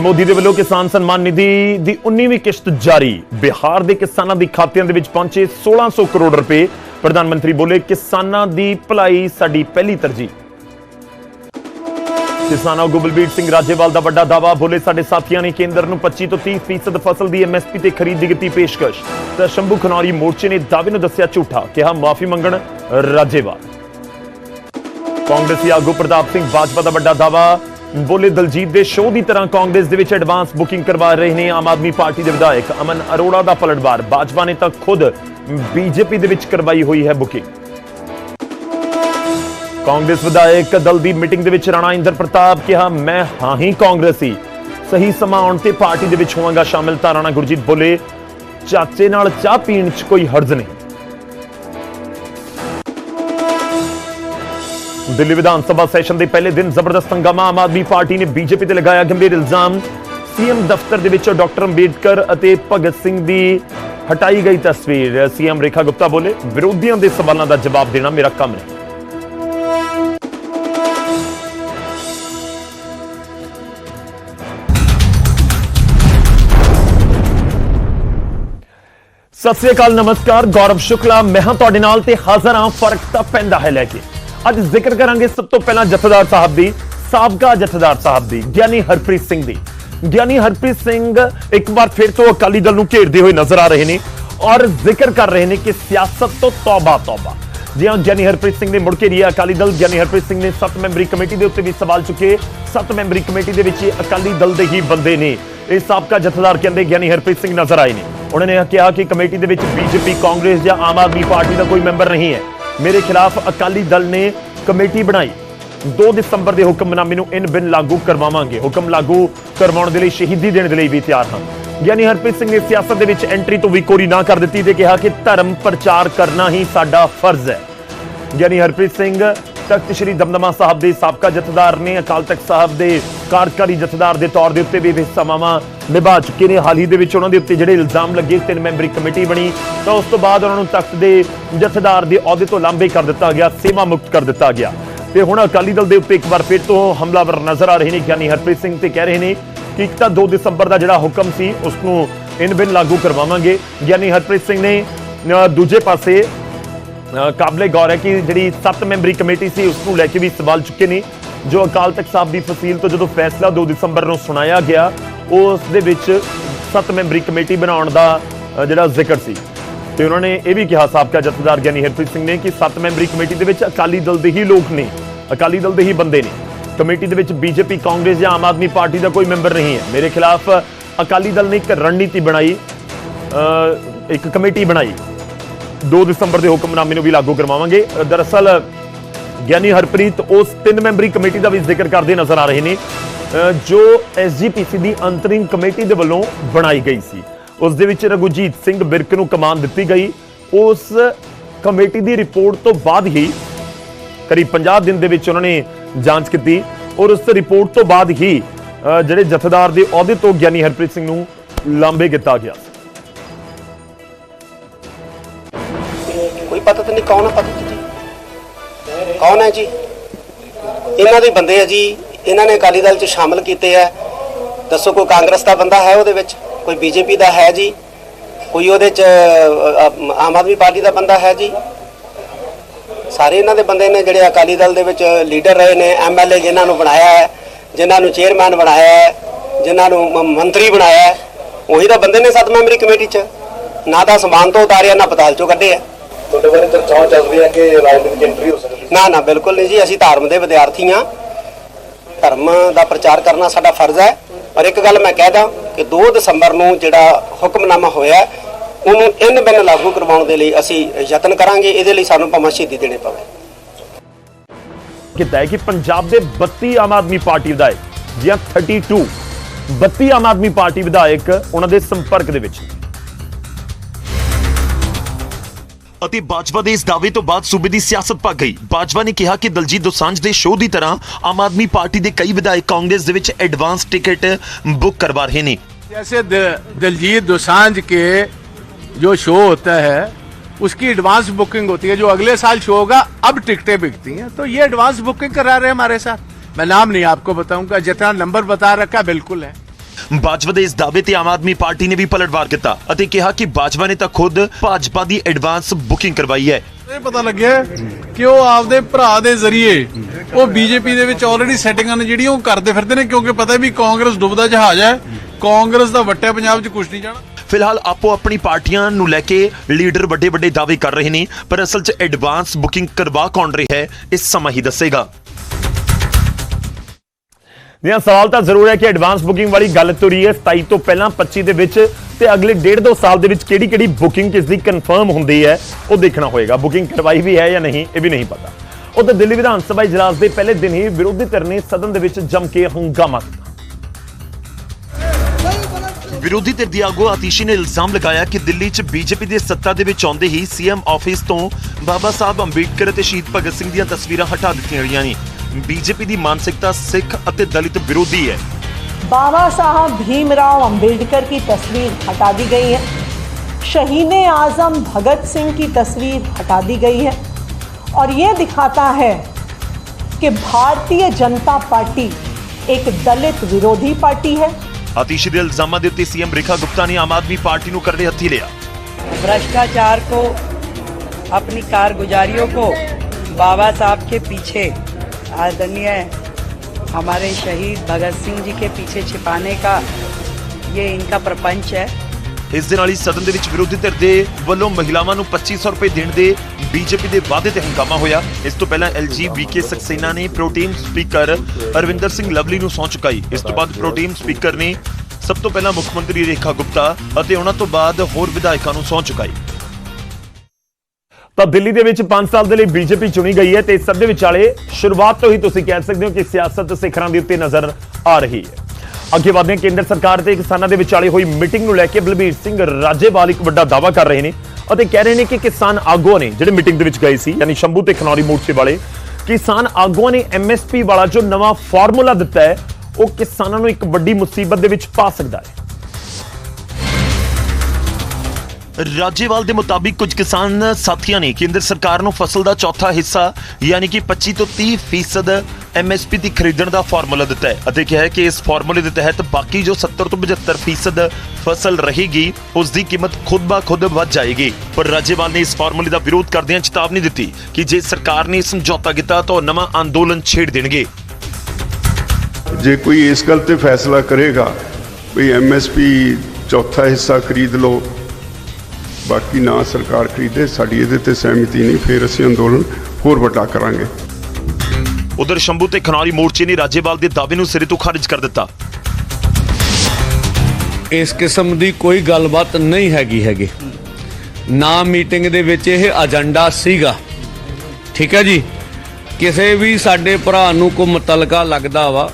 ਮੋਦੀ ਦੇ ਵੱਲੋਂ ਕਿਸਾਨ ਸਨਮਾਨ ਨਿਧੀ ਦੀ 19ਵੀਂ ਕਿਸ਼ਤ ਜਾਰੀ। ਬਿਹਾਰ ਦੇ ਕਿਸਾਨਾਂ ਦੇ ਖਾਤਿਆਂ ਦੇ ਵਿੱਚ ਪਹੁੰਚੇ 1600 ਕਰੋੜ ਰੁਪਏ। ਪ੍ਰਧਾਨ ਮੰਤਰੀ ਬੋਲੇ, ਕਿਸਾਨਾਂ ਦੀ ਭਲਾਈ ਸਾਡੀ ਪਹਿਲੀ ਤਰਜੀਹ। ਕਿਸਾਨਾਂ ਗੁਬਲਬੀਰ ਸਿੰਘ ਰਾਜੇਵਾਲ ਦਾ ਵੱਡਾ ਦਾਵਾ ਬੋਲੇ, ਸਾਡੇ ਸਾਥੀਆਂ ਨੇ ਕੇਂਦਰ ਨੂੰ 25 ਤੋਂ 30% ਫੀਸਦ ਫਸਲ ਦੀ ਐਮਐਸਪੀ ਤੇ ਖਰੀਦ ਦੀ ਕੀਤੀ ਪੇਸ਼ਕਸ਼। ਤਾਂ ਸ਼ੰਭੂ ਖਨੌਰੀ ਮੋਰਚੇ ਨੇ ਦਾਅਵੇ ਨੂੰ ਦੱਸਿਆ ਝੂਠਾ, ਕਿਹਾ ਮਾਫੀ ਮੰਗਣ ਰਾਜੇਵਾਲ। ਕਾਂਗਰਸੀ ਆਗੂ ਪ੍ਰਤਾਪ ਸਿੰਘ ਬਾਜਵਾ ਦਾ ਵੱਡਾ ਦਾਵਾ ਬੋਲੇ ਦਲਜੀਤ ਦੇ ਸ਼ੋਅ ਦੀ ਤਰ੍ਹਾਂ ਕਾਂਗਰਸ ਦੇ ਵਿੱਚ ਐਡਵਾਂਸ ਬੁਕਿੰਗ ਕਰਵਾ ਰਹੇ ਨੇ ਆਮ ਆਦਮੀ ਪਾਰਟੀ ਦੇ ਵਿਧਾਇਕ ਅਮਨ ਅਰੋੜਾ ਦਾ ਪਲਟਵਾਰ। ਬਾਜਵਾ ਨੇ ਤਾਂ ਖੁਦ ਬੀਜੇਪੀ ਦੇ ਵਿੱਚ ਕਰਵਾਈ ਹੋਈ ਹੈ ਬੁਕਿੰਗ ਕਾਂਗਰਸ ਵਿਧਾਇਕ ਦਲ ਦੀ ਮੀਟਿੰਗ ਦੇ ਵਿੱਚ ਰਾਣਾ ਇੰਦਰ ਪ੍ਰਤਾਪ ਕਿਹਾ, ਮੈਂ ਹਾਂ ਹੀ ਕਾਂਗਰਸੀ। ਸਹੀ ਸਮਾਂ ਆਉਣ ਤੇ ਪਾਰਟੀ ਦੇ ਵਿੱਚ ਹੋਵਾਂਗਾ ਸ਼ਾਮਿਲ ਤਾਂ ਰਾਣਾ ਗੁਰਜੀਤ ਬੋਲੇ, ਚਾਚੇ ਨਾਲ ਚਾਹ ਪੀਣ 'ਚ ਕੋਈ ਹਰਜ ਨਹੀਂ। ਦਿੱਲੀ ਵਿਧਾਨ ਸਭਾ ਸੈਸ਼ਨ ਦੇ ਪਹਿਲੇ ਦਿਨ ਜ਼ਬਰਦਸਤ ਹੰਗਾਮਾ ਆਮ ਆਦਮੀ ਪਾਰਟੀ ਨੇ ਬੀਜੇਪੀ ਤੇ ਲਗਾਇਆ ਗੰਭੀਰ ਇਲਜ਼ਾਮ। ਸੀਐਮ ਦਫ਼ਤਰ ਦੇ ਵਿੱਚ ਡਾਕਟਰ ਅੰਬੇਡਕਰ ਅਤੇ ਭਗਤ ਸਿੰਘ ਦੀ ਹਟਾਈ ਗਈ ਤਸਵੀਰ। ਸੀਐਮ ਰੇਖਾ ਗੁਪਤਾ ਬੋਲੇ, ਵਿਰੋਧੀਆਂ ਦੇ ਸਵਾਲਾਂ ਦਾ ਜਵਾਬ ਦੇਣਾ ਮੇਰਾ ਕੰਮ ਨਹੀਂ। ਸਤਿ ਸ੍ਰੀ ਅਕਾਲ, ਨਮਸਕਾਰ, ਗੌਰਵ ਸ਼ੁਕਲਾ। ਮੈਂ ਹਾਂ ਤੁਹਾਡੇ ਨਾਲ ਤੇ ਹਾਜ਼ਰ ਹਾਂ, ਫ਼ਰਕ ਤਾਂ ਪੈਂਦਾ ਹੈ ਲੈ ਕੇ। ਅੱਜ ਜ਼ਿਕਰ ਕਰਾਂਗੇ ਸਭ ਤੋਂ ਪਹਿਲਾਂ ਜਥੇਦਾਰ ਸਾਹਿਬ ਦੀ, ਸਾਬਕਾ ਜਥੇਦਾਰ ਸਾਹਿਬ ਦੀ, ਗਿਆਨੀ ਹਰਪ੍ਰੀਤ ਸਿੰਘ ਦੀ। ਗਿਆਨੀ ਹਰਪ੍ਰੀਤ ਸਿੰਘ ਇੱਕ ਵਾਰ ਫਿਰ ਤੋਂ ਅਕਾਲੀ ਦਲ ਨੂੰ ਘੇਰਦੇ ਹੋਏ ਨਜ਼ਰ ਆ ਰਹੇ ਨੇ ਔਰ ਜ਼ਿਕਰ ਕਰ ਰਹੇ ਨੇ ਕਿ ਸਿਆਸਤ ਤੋਂ ਤੌਬਾ ਤੌਬਾ। ਜਿਵੇਂ ਗਿਆਨੀ ਹਰਪ੍ਰੀਤ ਸਿੰਘ ਨੇ ਮੁੜ ਕੇ ਲਿਆ ਅਕਾਲੀ ਦਲ। ਗਿਆਨੀ ਹਰਪ੍ਰੀਤ ਸਿੰਘ ਨੇ 7 ਮੈਂਬਰੀ ਕਮੇਟੀ ਦੇ ਉੱਤੇ ਵੀ ਸਵਾਲ ਚੁੱਕੇ। 7 ਮੈਂਬਰੀ ਕਮੇਟੀ ਦੇ ਵਿੱਚ ਅਕਾਲੀ ਦਲ ਦੇ ਹੀ ਬੰਦੇ ਨੇ। ਇਹ ਸਾਬਕਾ ਜਥੇਦਾਰ ਕਹਿੰਦੇ ਗਿਆਨੀ ਹਰਪ੍ਰੀਤ ਸਿੰਘ ਨਜ਼ਰ ਆਏ ਨੇ। ਉਹਨਾਂ ਨੇ ਕਿਹਾ ਕਿ ਕਮੇਟੀ ਦੇ ਵਿੱਚ ਬੀਜੇਪੀ, ਕਾਂਗਰਸ ਜਾਂ ਆਮ ਆਦਮੀ ਪਾਰਟੀ ਦਾ ਕੋਈ ਮੈਂਬਰ ਨਹੀਂ ਹੈ। ਮੇਰੇ ਖਿਲਾਫ ਅਕਾਲੀ ਦਲ ਨੇ ਕਮੇਟੀ ਬਣਾਈ। 2 ਦਸੰਬਰ ਦੇ ਹੁਕਮਨਾਮੇ ਨੂੰ ਇਨ ਬਿਨ ਲਾਗੂ ਕਰਵਾਵਾਂਗੇ। ਹੁਕਮ ਲਾਗੂ ਕਰਵਾਉਣ ਦੇ ਲਈ, ਸ਼ਹੀਦੀ ਦੇਣ ਦੇ ਲਈ ਵੀ ਤਿਆਰ ਹਾਂ। ਯਾਨੀ ਹਰਪ੍ਰੀਤ ਸਿੰਘ ਨੇ ਸਿਆਸਤ ਦੇ ਵਿੱਚ ਐਂਟਰੀ ਤੋਂ ਵੀ ਕੋਰੀ ਨਾ ਕਰ ਦਿੱਤੀ ਤੇ ਕਿਹਾ ਕਿ ਧਰਮ ਪ੍ਰਚਾਰ ਕਰਨਾ ਹੀ ਸਾਡਾ ਫਰਜ਼ ਹੈ। ਯਾਨੀ ਹਰਪ੍ਰੀਤ ਸਿੰਘ, ਤਖਤ ਸ੍ਰੀ ਦਮਦਮਾ ਸਾਹਿਬ ਦੇ ਸਾਬਕਾ ਜਥੇਦਾਰ ਨੇ ਅਕਾਲ ਤਖਤ ਸਾਹਿਬ ਦੇ ਕਾਰਜਕਾਰੀ ਜਥੇਦਾਰ ਦੇ ਤੌਰ ਦੇ ਉੱਤੇ ਵੀ ਹਿੱਸਾਵਾਂ ਨਿਭਾ ਚੁੱਕੇ ਨੇ। ਹਾਲ ਹੀ ਦੇ ਵਿੱਚ ਉਹਨਾਂ ਦੇ ਉੱਤੇ ਜਿਹੜੇ ਇਲਜ਼ਾਮ ਲੱਗੇ, ਤਿੰਨ ਮੈਂਬਰੀ ਕਮੇਟੀ ਬਣੀ। ਤਾਂ ਉਸ ਤੋਂ ਬਾਅਦ ਉਹਨਾਂ ਨੂੰ ਤਖਤ ਦੇ ਜਥੇਦਾਰ ਦੇ ਅਹੁਦੇ ਤੋਂ ਲਾਂਭੇ ਕਰ ਦਿੱਤਾ ਗਿਆ, ਸੇਵਾ ਮੁਕਤ ਕਰ ਦਿੱਤਾ ਗਿਆ। ਤੇ ਹੁਣ ਅਕਾਲੀ ਦਲ ਦੇ ਉੱਤੇ ਇੱਕ ਵਾਰ ਫਿਰ ਤੋਂ ਹਮਲਾਵਰ ਨਜ਼ਰ ਆ ਰਹੇ ਨੇ। ਗਿਆਨੀ ਹਰਪ੍ਰੀਤ ਸਿੰਘ ਤੇ ਕਹਿ ਰਹੇ ਨੇ ਕਿ ਇੱਕ ਤਾਂ 2 ਦਸੰਬਰ ਦਾ ਜਿਹੜਾ ਹੁਕਮ ਸੀ, ਉਸ ਨੂੰ ਇਨ ਬਿਨ ਲਾਗੂ ਕਰਵਾਵਾਂਗੇ। ਗਿਆਨੀ ਹਰਪ੍ਰੀਤ ਸਿੰਘ ਨੇ ਦੂਜੇ ਪਾਸੇ ਕਾਬਲੇ ਗੌਰ ਹੈ ਕਿ ਜਿਹੜੀ 7 ਮੈਂਬਰੀ ਕਮੇਟੀ ਸੀ, ਉਸ ਨੂੰ ਲੈ ਕੇ ਵੀ ਸਵਾਲ ਚੁੱਕੇ ਨੇ। ਜੋ ਅਕਾਲ ਤਖਤ ਸਾਹਿਬ ਦੀ ਫਸੀਲ ਤੋਂ ਜਦੋਂ ਫੈਸਲਾ 2 ਦਸੰਬਰ ਨੂੰ ਸੁਣਾਇਆ ਗਿਆ, ਉਸ ਦੇ ਵਿੱਚ 7 ਮੈਂਬਰੀ ਕਮੇਟੀ ਬਣਾਉਣ ਦਾ ਜਿਹੜਾ ਜ਼ਿਕਰ ਸੀ। ਤੇ ਉਹਨਾਂ ਨੇ ਇਹ ਵੀ ਕਿਹਾ, ਸਾਬਕਾ ਜਥੇਦਾਰ ਗਿਆਨੀ ਹਰਪ੍ਰੀਤ ਸਿੰਘ ਨੇ ਕਿ 7 ਮੈਂਬਰੀ ਕਮੇਟੀ ਦੇ ਵਿੱਚ ਅਕਾਲੀ ਦਲ ਦੇ ਹੀ ਲੋਕ ਨੇ, ਅਕਾਲੀ ਦਲ ਦੇ ਹੀ ਬੰਦੇ ਨੇ। ਕਮੇਟੀ ਦੇ ਵਿੱਚ ਬੀਜੇਪੀ, ਕਾਂਗਰਸ ਜਾਂ ਆਮ ਆਦਮੀ ਪਾਰਟੀ ਦਾ ਕੋਈ ਮੈਂਬਰ ਨਹੀਂ ਹੈ। ਮੇਰੇ ਖਿਲਾਫ ਅਕਾਲੀ ਦਲ ਨੇ ਇੱਕ ਰਣਨੀਤੀ ਬਣਾਈ ਇੱਕ ਕਮੇਟੀ ਬਣਾਈ। 2 ਦਸੰਬਰ ਦੇ ਹੁਕਮਨਾਮੇ ਨੂੰ ਵੀ ਲਾਗੂ ਕਰਵਾਵਾਂਗੇ। ਦਰਅਸਲ ਗਿਆਨੀ ਹਰਪ੍ਰੀਤ ਉਸ ਤਿੰਨ ਮੈਂਬਰੀ ਕਮੇਟੀ ਦਾ ਵੀ ਜ਼ਿਕਰ ਕਰਦੇ ਨਜ਼ਰ ਆ ਰਹੇ ਨੇ ਅ, ਜੋ ਐਸਜੀਪੀਸੀ ਦੀ ਅੰਤਰਿਮ ਕਮੇਟੀ ਦੇ ਵੱਲੋਂ ਬਣਾਈ ਗਈ ਸੀ। ਉਸ ਦੇ ਵਿੱਚ ਰਘੁਜੀਤ ਸਿੰਘ ਬਿਰਕ ਨੂੰ ਕਮਾਨ ਦਿੱਤੀ ਗਈ। ਉਸ ਕਮੇਟੀ ਦੀ ਰਿਪੋਰਟ ਤੋਂ ਬਾਅਦ ਹੀ ਕਰੀਬ 50 ਦਿਨ ਦੇ ਵਿੱਚ ਉਹਨਾਂ ਨੇ ਜਾਂਚ ਕੀਤੀ ਔਰ ਉਸ ਰਿਪੋਰਟ ਤੋਂ ਬਾਅਦ ਹੀ ਜਿਹੜੇ ਜਥੇਦਾਰ ਦੇ ਅਹੁਦੇ ਤੋਂ ਗਿਆਨੀ ਹਰਪ੍ਰੀਤ ਸਿੰਘ ਨੂੰ ਲਾਂਬੇ ਕੀਤਾ ਗਿਆ ਕੋਈ ਪਤਾ ਤਾਂ ਨਹੀਂ ਕੌਣ ਪਤਾ ਕੌਣ ਹੈ ਜੀ? ਇਹਨਾਂ ਦੇ ਬੰਦੇ ਆ ਜੀ, ਇਹਨਾਂ ਨੇ ਅਕਾਲੀ ਦਲ ਚ ਸ਼ਾਮਲ ਕੀਤੇ ਆ। ਦੱਸੋ, ਕੋਈ ਕਾਂਗਰਸ ਦਾ ਬੰਦਾ ਹੈ ਉਹਦੇ ਵਿੱਚ? ਕੋਈ ਬੀਜੇਪੀ ਦਾ ਹੈ ਜੀ? ਕੋਈ ਉਹਦੇ ਚ ਆਮ ਆਦਮੀ ਪਾਰਟੀ ਦਾ ਬੰਦਾ ਹੈ ਜੀ? ਸਾਰੇ ਇਹਨਾਂ ਦੇ ਬੰਦੇ ਨੇ ਜਿਹੜੇ ਅਕਾਲੀ ਦਲ ਦੇ ਵਿੱਚ ਲੀਡਰ ਰਹੇ ਨੇ ਐਮਐਲਏ ਜਿਨ੍ਹਾਂ ਨੂੰ ਬਣਾਇਆ ਹੈ, ਜਿਨ੍ਹਾਂ ਨੂੰ ਚੇਅਰਮੈਨ ਬਣਾਇਆ ਹੈ, ਜਿਨ੍ਹਾਂ ਨੂੰ ਮੰਤਰੀ ਬਣਾਇਆ ਹੈ, ਉਹੀ ਤਾਂ ਬੰਦੇ ਨੇ ਸੱਤ ਮੈਂਬਰੀ ਕਮੇਟੀ 'ਚ। ਨਾ ਤਾਂ ਸਮਾਨ ਤੋਂ ਉਤਾਰਿਆ, ਨਾ ਪਤਾਲ 'ਚੋਂ ਕੱਢਿਆ ਤੁਹਾਡੇ ਬਾਰੇ ਚਰਚਾਵਾਂ ਚੱਲ ਰਹੀਆਂ ਕਿ ਰਾਜਨੀਤਿਕ ਐਂਟਰੀ ਹੋ ਸਕਦੀ ਨਾ ਨਾ, ਬਿਲਕੁਲ ਨਹੀਂ ਜੀ, ਅਸੀਂ ਧਰਮ ਦੇ ਵਿਦਿਆਰਥੀ ਹਾਂ। ਧਰਮ ਦਾ ਪ੍ਰਚਾਰ ਕਰਨਾ ਸਾਡਾ ਫਰਜ਼ ਹੈ। ਔਰ ਇੱਕ ਗੱਲ ਮੈਂ ਕਹਿ ਦਾਂ ਕਿ 2 ਦਸੰਬਰ ਨੂੰ ਜਿਹੜਾ ਹੁਕਮਨਾਮਾ ਹੋਇਆ, ਉਹਨੂੰ ਇਨ ਬਿਨ ਲਾਗੂ ਕਰਵਾਉਣ ਦੇ ਲਈ ਅਸੀਂ ਯਤਨ ਕਰਾਂਗੇ। ਇਹਦੇ ਲਈ ਸਾਨੂੰ ਭਾਵੇਂ ਸ਼ਹੀਦੀ ਦੇਣੀ ਪਵੇ। ਕੀਤਾ ਹੈ ਕਿ ਪੰਜਾਬ ਦੇ 32 ਆਮ ਆਦਮੀ ਪਾਰਟੀ ਵਿਧਾਇਕ ਜਾਂ 32 32 ਆਮ ਆਦਮੀ ਪਾਰਟੀ ਵਿਧਾਇਕ, ਉਹਨਾਂ ਦੇ ਸੰਪਰਕ ਦੇ ਵਿੱਚ ਅਤੇ ਬਾਜਵਾ ਦੇ ਇਸ ਦਾਅਵੇ ਤੋਂ ਬਾਅਦ ਸੂਬੇ ਦੀ ਸਿਆਸਤ ਭੱਗ ਗਈ ਬਾਜਵਾ ਨੇ ਕਿਹਾ ਕਿ ਦਲਜੀਤ ਦੋਸਾਂਝ ਦੇ ਸ਼ੋਅ ਦੀ ਤਰ੍ਹਾਂ ਆਮ ਆਦਮੀ ਪਾਰਟੀ ਦੇ ਕਈ ਵਿਧਾਇਕ ਕਾਂਗਰਸ ਦੇ ਵਿੱਚ ਐਡਵਾਂਸ ਟਿਕਟ ਬੁੱਕ ਕਰਵਾ ਰਹੇ ਨੇ जैसे द- दलजीत दोसांझ के जो शो होता है उसकी एडवांस बुकिंग होती है जो अगले साल शो होगा अब टिकटें बिकती हैं तो ये एडवांस बुकिंग करा रहे हैं हमारे साथ मैं नाम नहीं आपको बताऊंगा जितना नंबर बता रखा बिल्कुल है ਬਾਜਵਾ ਦੇ ਇਸ ਦਾਅਵੇ ਤੇ ਆਮ ਆਦਮੀ ਪਾਰਟੀ ਨੇ ਵੀ ਪਲਟਵਾਰ ਕੀਤਾ ਅਤੇ ਕਿਹਾ ਕਿ ਬਾਜਵਾ ਨੇ ਤਾਂ ਖੁਦ ਭਾਜਪਾ ਦੀ ਐਡਵਾਂਸ ਬੁਕਿੰਗ ਕਰਵਾਈ ਹੈ। ਇਹ ਪਤਾ ਲੱਗਿਆ ਕਿ ਉਹ ਆਪਦੇ ਭਰਾ ਦੇ ਜ਼ਰੀਏ ਉਹ ਬੀਜੇਪੀ ਦੇ ਵਿੱਚ ਆਲਰੇਡੀ ਸੈਟਿੰਗਾਂ ਨੇ ਜਿਹੜੀਆਂ ਉਹ ਕਰਦੇ ਫਿਰਦੇ ਨੇ ਕਿਉਂਕਿ ਪਤਾ ਵੀ ਕਾਂਗਰਸ ਡੁੱਬਦਾ ਜਹਾਜ਼ ਹੈ। ਕਾਂਗਰਸ ਦਾ ਵੱਟਿਆ ਪੰਜਾਬ 'ਚ ਕੁਝ ਨਹੀਂ ਜਾਣਾ। ਫਿਲਹਾਲ ਆਪੋ ਆਪਣੀ ਪਾਰਟੀਆਂ ਨੂੰ ਲੈ ਕੇ ਲੀਡਰ ਵੱਡੇ ਵੱਡੇ ਦਾਅਵੇ ਕਰ ਰਹੇ ਨੇ ਪਰ ਅਸਲ 'ਚ ਐਡਵਾਂਸ ਬੁਕਿੰਗ ਕਰਵਾ ਕੌਣ ਰਿਹਾ ਹੈ ਇਸ ਸਮਾਂ ਹੀ ਦੱਸੇਗਾ। ਦੀਆਂ ਸਵਾਲ ਤਾਂ ਜ਼ਰੂਰ ਹੈ ਕਿ ਐਡਵਾਂਸ ਬੁਕਿੰਗ ਵਾਲੀ ਗੱਲ ਤੁਰੀ ਹੈ 27 ਤੋਂ ਪਹਿਲਾਂ 25 ਦੇ ਵਿੱਚ ਤੇ ਅਗਲੇ ਡੇਢ ਦੋ ਸਾਲ ਦੇ ਵਿੱਚ ਕਿਹੜੀ ਕਿਹੜੀ ਬੁਕਿੰਗ ਕਿਸ ਦੀ ਕਨਫਰਮ ਹੁੰਦੀ ਹੈ, ਉਹ ਦੇਖਣਾ ਹੋਏਗਾ। ਬੁਕਿੰਗ ਕਰਵਾਈ ਵੀ ਹੈ ਜਾਂ ਨਹੀਂ, ਇਹ ਵੀ ਨਹੀਂ ਪਤਾ। ਉਹ ਦਿੱਲੀ ਵਿਧਾਨ ਸਭਾ ਇਜਲਾਸ ਦੇ ਪਹਿਲੇ ਦਿਨ ਹੀ ਵਿਰੋਧੀ ਧਿਰ ਨੇ ਸਦਨ ਦੇ ਵਿੱਚ ਜੰਮ ਕੇ ਹੰਗਾਮਾ ਕੀਤਾ। ਵਿਰੋਧੀ ਧਿਰ ਦੀ ਆਗੂ ਆਤੀਸ਼ੀ ਨੇ ਇਲਜ਼ਾਮ ਲਗਾਇਆ ਕਿ ਦਿੱਲੀ 'ਚ ਬੀਜੇਪੀ ਦੇ ਸੱਤਾ ਦੇ ਵਿੱਚ ਆਉਂਦੇ ਹੀ ਸੀਐਮ ਆਫਿਸ ਤੋਂ ਬਾਬਾ ਸਾਹਿਬ ਅੰਬੇਡਕਰ ਅਤੇ ਸ਼ਹੀਦ ਭਗਤ ਸਿੰਘ ਦੀਆਂ ਤਸਵੀਰਾਂ ਹਟਾ ਦਿੱਤੀਆਂ ਗਈਆਂ ਨੇ। ਬੀਜੇਪੀ ਦੀ ਮਾਨਸਿਕਤਾ ਸਿੱਖ ਅਤੇ ਦਲਿਤ ਵਿਰੋਧੀ ਹੈ बाबा साहब भीमराव अंबेडकर की तस्वीर हटा दी गई है शहीद आजम भगत सिंह की तस्वीर हटा दी गई है और ये दिखाता है कि भारतीय जनता पार्टी एक दलित विरोधी पार्टी है ਆਤੀਸ਼ੀ ਦੇ ਇਲਜ਼ਾਮਾਂ ਦੇ ਉੱਤੇ ਸੀਐਮ ਰੇਖਾ ਗੁਪਤਾ ਨੇ ਆਮ ਆਦਮੀ ਪਾਰਟੀ ਨੂੰ ਕਰੜੇ ਹੱਥੀ ਲਿਆ भ्रष्टाचार को अपनी कारगुजारियों को बाबा साहब के पीछे आदरणीय हमारे शहीद भगत सिंह जी के पीछे छिपाने का ये इनका प्रपंच है ਇਸ ਦੇ ਨਾਲ ਹੀ ਸਦਨ ਦੇ ਵਿੱਚ ਵਿਰੋਧੀ ਧਿਰ ਦੇ ਵੱਲੋਂ ਮਹਿਲਾਵਾਂ ਨੂੰ 2500 ਰੁਪਏ ਦੇਣ ਦੇ ਬੀਜੇਪੀ ਦੇ ਵਾਅਦੇ ਤੇ ਹੰਗਾਮਾ ਹੋਇਆ ਇਸ ਤੋਂ ਪਹਿਲਾਂ ਐਲਜੀ ਵੀਕੇ ਸਕਸੇਨਾ ਨੇ ਪ੍ਰੋਟੀਮ ਸਪੀਕਰ ਅਰਵਿੰਦਰ ਸਿੰਘ ਲਵਲੀ ਨੂੰ ਸਹੁੰ ਚੁਕਾਈ ਇਸ ਤੋਂ ਬਾਅਦ ਪ੍ਰੋਟੀਮ ਸਪੀਕਰ ਨੇ ਸਭ ਤੋਂ ਪਹਿਲਾਂ ਮੁੱਖ ਮੰਤਰੀ ਰੇਖਾ ਗੁਪਤਾ ਅਤੇ ਉਹਨਾਂ ਤੋਂ ਬਾਅਦ ਹੋਰ ਵਿਧਾਇਕਾਂ ਨੂੰ ਸਹੁੰ ਚੁਕਾਈ ਤਾਂ ਦਿੱਲੀ ਦੇ ਵਿੱਚ 5 ਸਾਲ ਦੇ ਲਈ ਬੀਜੇਪੀ ਚੁਣੀ ਗਈ ਹੈ ਤੇ ਇਸ ਸਭ ਦੇ ਵਿਚਾਲੇ ਸ਼ੁਰੂਆਤ ਤੋਂ ਹੀ ਤੁਸੀਂ ਕਹਿ ਸਕਦੇ ਹੋ ਕਿ ਸਿਆਸਤ ਸਿਖਰਾਂ ਦੇ ਉੱਤੇ ਨਜ਼ਰ ਆ ਰਹੀ ਹੈ। ਅੱਗੇ ਵਧਦੇ ਹਾਂ, ਕੇਂਦਰ ਸਰਕਾਰ ਤੇ ਕਿਸਾਨਾਂ ਦੇ ਵਿਚਾਲੇ ਹੋਈ ਮੀਟਿੰਗ ਨੂੰ ਲੈ ਕੇ ਬਲਬੀਰ ਸਿੰਘ ਰਾਜੇਵਾਲ ਇੱਕ ਵੱਡਾ ਦਾਅਵਾ ਕਰ ਰਹੇ ਨੇ ਅਤੇ ਕਹਿ ਰਹੇ ਨੇ ਕਿ ਕਿਸਾਨ ਆਗੂਆਂ ਨੇ ਜਿਹੜੇ ਮੀਟਿੰਗ ਦੇ ਵਿੱਚ ਗਏ ਸੀ, ਯਾਨੀ ਸ਼ੰਭੂ ਤੇ ਖਨੌਰੀ ਮੋਰਚੇ ਵਾਲੇ, ਕਿਸਾਨ ਆਗੂਆਂ ਨੇ ਐਮਐਸਪੀ ਵਾਲਾ ਜੋ ਨਵਾਂ ਫਾਰਮੂਲਾ ਦਿੱਤਾ ਹੈ, ਉਹ ਕਿਸਾਨਾਂ ਨੂੰ ਇੱਕ ਵੱਡੀ ਮੁਸੀਬਤ ਦੇ ਵਿੱਚ ਪਾ ਸਕਦਾ ਹੈ। ਰਾਜੇਵਾਲ ਦੇ ਮੁਤਾਬਿਕ ਕੁਝ ਕਿਸਾਨ ਸਾਥੀਆਂ ਨੇ ਕੇਂਦਰ ਸਰਕਾਰ ਨੂੰ ਫਸਲ ਦਾ ਚੌਥਾ ਹਿੱਸਾ, ਯਾਨੀ ਕਿ 25 ਤੋਂ 30 ਫੀਸਦ ਐਮਐਸਪੀ ਦੀ ਖਰੀਦਣ ਦਾ ਫਾਰਮੂਲਾ ਦਿੱਤਾ ਹੈ ਅਤੇ ਕਿਹਾ ਹੈ ਕਿ ਇਸ ਫਾਰਮੂਲੇ ਦੇ ਤਹਿਤ ਬਾਕੀ ਜੋ 70 ਤੋਂ 75 ਫੀਸਦ ਫਸਲ ਰਹੇਗੀ, ਉਸ ਦੀ ਕੀਮਤ ਖੁਦ ਬਾ ਖੁਦ ਵੱਧ ਜਾਏਗੀ। ਪਰ ਰਾਜੇਵਾਲ ਨੇ ਇਸ ਫਾਰਮੂਲੇ ਦਾ ਵਿਰੋਧ ਕਰਦਿਆਂ ਚੇਤਾਵਨੀ ਦਿੱਤੀ ਕਿ ਜੇ ਸਰਕਾਰ ਨੇ ਸਮਝੌਤਾ ਕੀਤਾ, ਤਾਂ ਉਹ ਨਵਾਂ ਅੰਦੋਲਨ ਛੇੜ ਦੇਣਗੇ। ਜੇ ਕੋਈ ਇਸ ਗੱਲ ਤੇ ਫੈਸਲਾ ਕਰੇਗਾ, ਵੀ ਐਮਐਸਪੀ ਚੌਥਾ ਹਿੱਸਾ ਖਰੀਦ ਲਓ ਬਾਕੀ ਨਾ ਸਰਕਾਰ ਖਰੀਦੇ ਸਾਡੀ ਇਹਦੇ ਤੇ ਸਹਿਮਤੀ ਨਹੀਂ ਫਿਰ ਅਸੀਂ ਅੰਦੋਲਨ ਹੋਰ ਵੱਡਾ ਕਰਾਂਗੇ। ਉਧਰ ਸ਼ੰਭੂ ਤੇ ਖਨੌਰੀ ਮੋਰਚੇ ਨੇ ਰਾਜੇਵਾਲ ਦੇ ਦਾਅਵੇ ਨੂੰ ਸਿਰੇ ਤੋਂ ਖਾਰਿਜ ਕਰ ਦਿੱਤਾ। ਇਸ ਕਿਸਮ ਦੀ ਕੋਈ ਗੱਲਬਾਤ ਨਹੀਂ ਹੈਗੀ ਹੈਗੀ। ਨਾ ਮੀਟਿੰਗ ਦੇ ਵਿੱਚ ਇਹ ਏਜੰਡਾ ਸੀਗਾ। ਠੀਕ ਹੈ ਜੀ? ਕਿਸੇ ਵੀ ਸਾਡੇ ਭਰਾ ਨੂੰ ਕੋ ਮੁਤਲਕਾ ਲੱਗਦਾ ਵਾ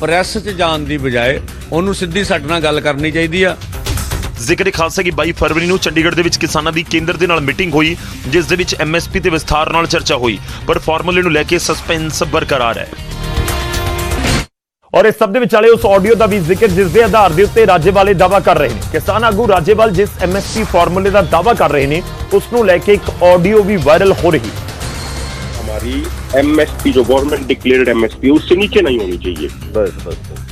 ਪ੍ਰੈਸ 'ਚ ਜਾਣ ਦੀ ਬਜਾਏ ਉਹਨੂੰ ਸਿੱਧੀ ਸਾਡੇ ਨਾਲ ਗੱਲ ਕਰਨੀ ਚਾਹੀਦੀ ਆ। ਜ਼ਿਕਰ ਖਾਸ ਹੈ ਕਿ 22 ਫਰਵਰੀ ਨੂੰ ਚੰਡੀਗੜ੍ਹ ਦੇ ਵਿੱਚ ਕਿਸਾਨਾਂ ਦੀ ਕੇਂਦਰ ਦੇ ਨਾਲ ਮੀਟਿੰਗ ਹੋਈ ਜਿਸ ਦੇ ਵਿੱਚ ਐਮਐਸਪੀ ਤੇ ਵਿਸਥਾਰ ਨਾਲ ਚਰਚਾ ਹੋਈ ਪਰ ਫਾਰਮੂਲੇ ਨੂੰ ਲੈ ਕੇ ਸਸਪੈਂਸ ਬਰਕਰਾਰ ਹੈ ਔਰ ਇਸ ਸਭ ਦੇ ਵਿਚਾਲੇ ਉਸ ਆਡੀਓ ਦਾ ਵੀ ਜ਼ਿਕਰ ਜਿਸ ਦੇ ਆਧਾਰ ਦੇ ਉੱਤੇ ਰਾਜੇਵਾਲੇ ਦਾਵਾ ਕਰ ਰਹੇ ਨੇ ਕਿਸਾਨ ਆਗੂ ਰਾਜੇਵਾਲ ਜਿਸ ਐਮਐਸਪੀ ਫਾਰਮੂਲੇ ਦਾ ਦਾਵਾ ਕਰ ਰਹੇ ਨੇ ਉਸ ਨੂੰ ਲੈ ਕੇ ਇੱਕ ਆਡੀਓ ਵੀ ਵਾਇਰਲ ਹੋ ਰਹੀ ਹੈ हमारी एमएसपी जो गवर्नमेंट डिक्लेयर्ड एमएसपी उससे नीचे नहीं होनी चाहिए बस बस